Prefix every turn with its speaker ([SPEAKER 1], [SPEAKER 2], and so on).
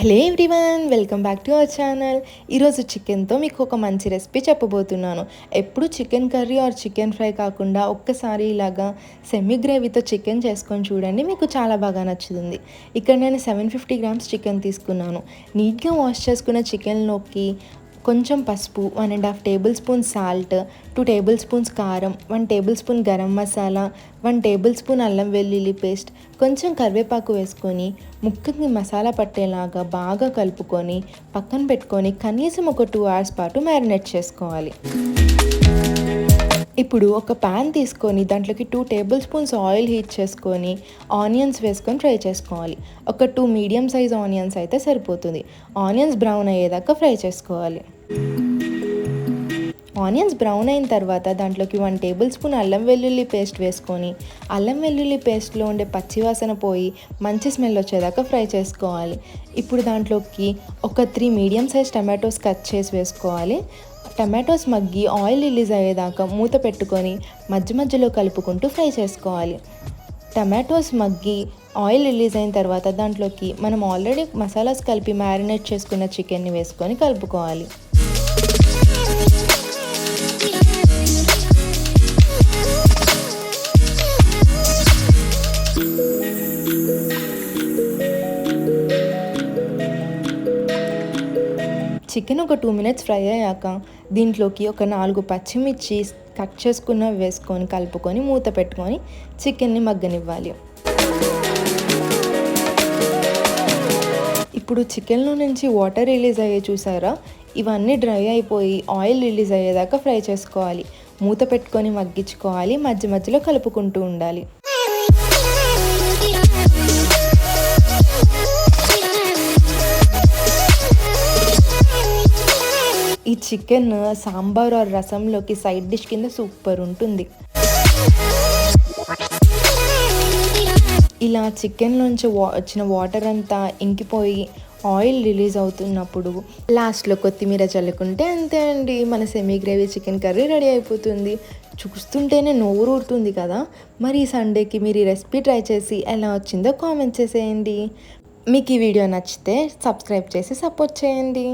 [SPEAKER 1] Hello everyone welcome back to our channel ఈరోజు చికెన్తో మీకు ఒక మంచి రెసిపీ చెప్పబోతున్నాను. ఎప్పుడు chicken curry or chicken fry కాకుండా ఒక్కసారి ఇలాగా సెమీ గ్రేవీతో చికెన్ చేసుకొని చూడండి మీకు చాలా బాగా నచ్చుతుంది. ఇక్కడ నేను సెవెన్ ఫిఫ్టీ గ్రామ్స్ చికెన్ తీసుకున్నాను. నీట్గా వాష్ చేసుకున్న చికెన్లోకి కొంచెం పసుపు one and half tablespoon salt two tablespoons కారం one tablespoon garam masala one tablespoon అల్లం వెల్లుల్లి పేస్ట్ కొంచెం కరివేపాకు వేసుకొని ముక్కకి మసాలా పట్టేలాగా బాగా కలుపుకొని పక్కన పెట్టుకొని కనీసం ఒక టూ అవర్స్ పాటు మ్యారినేట్ చేసుకోవాలి. ఇప్పుడు ఒక ప్యాన్ తీసుకొని దాంట్లోకి two table spoons oil heat చేసుకొని ఆనియన్స్ వేసుకొని ఫ్రై చేసుకోవాలి. ఒక టూ మీడియం సైజ్ ఆనియన్స్ అయితే సరిపోతుంది. ఆనియన్స్ బ్రౌన్ అయ్యేదాకా ఫ్రై చేసుకోవాలి. ఆనియన్స్ బ్రౌన్ అయిన తర్వాత దాంట్లోకి వన్ టేబుల్ స్పూన్ అల్లం వెల్లుల్లి పేస్ట్ వేసుకొని అల్లం వెల్లుల్లి పేస్ట్లో ఉండే పచ్చివాసన పోయి మంచి స్మెల్ వచ్చేదాకా ఫ్రై చేసుకోవాలి. ఇప్పుడు దాంట్లోకి ఒక three medium size tomatoes cut చేసి వేసుకోవాలి. టమాటోస్ మగ్గి ఆయిల్ రిలీజ్ అయ్యేదాకా మూత పెట్టుకొని మధ్య మధ్యలో కలుపుకుంటూ ఫ్రై చేసుకోవాలి. టమాటోస్ మగ్గి ఆయిల్ రిలీజ్ అయిన తర్వాత దాంట్లోకి మనం ఆల్రెడీ మసాలాస్ కలిపి మ్యారినేట్ చేసుకున్న చికెన్ని వేసుకొని కలుపుకోవాలి. చికెన్ ఒక టూ మినిట్స్ ఫ్రై అయ్యాక దీంట్లోకి ఒక నాలుగు పచ్చిమిర్చి కట్ చేసుకున్న వేసుకొని కలుపుకొని మూత పెట్టుకొని చికెన్ని మగ్గనివ్వాలి. ఇప్పుడు చికెన్లో నుంచి వాటర్ రిలీజ్ అయ్యే చూసారా? ఇవన్నీ డ్రై అయిపోయి ఆయిల్ రిలీజ్ అయ్యేదాకా ఫ్రై చేసుకోవాలి. మూత పెట్టుకొని మగ్గించుకోవాలి మధ్య మధ్యలో కలుపుకుంటూ ఉండాలి. ఈ చికెన్ సాంబార్ ఆర్ రసంలోకి సైడ్ డిష్ కింద సూపర్ ఉంటుంది. ఇలా చికెన్ నుంచి వా వచ్చిన వాటర్ అంతా ఇంకిపోయి ఆయిల్ రిలీజ్ అవుతున్నప్పుడు లాస్ట్లో కొత్తిమీర చల్లుకుంటే అంతే అండి. మన semi gravy chicken curry ready అయిపోతుంది. చూస్తుంటేనే నోరు ఊరుతుంది కదా. మరి ఈ సండేకి మీరు ఈ రెసిపీ ట్రై చేసి ఎలా వచ్చిందో కామెంట్ చేసేయండి. మీకు ఈ వీడియో నచ్చితే సబ్స్క్రైబ్ చేసి సపోర్ట్ చేయండి.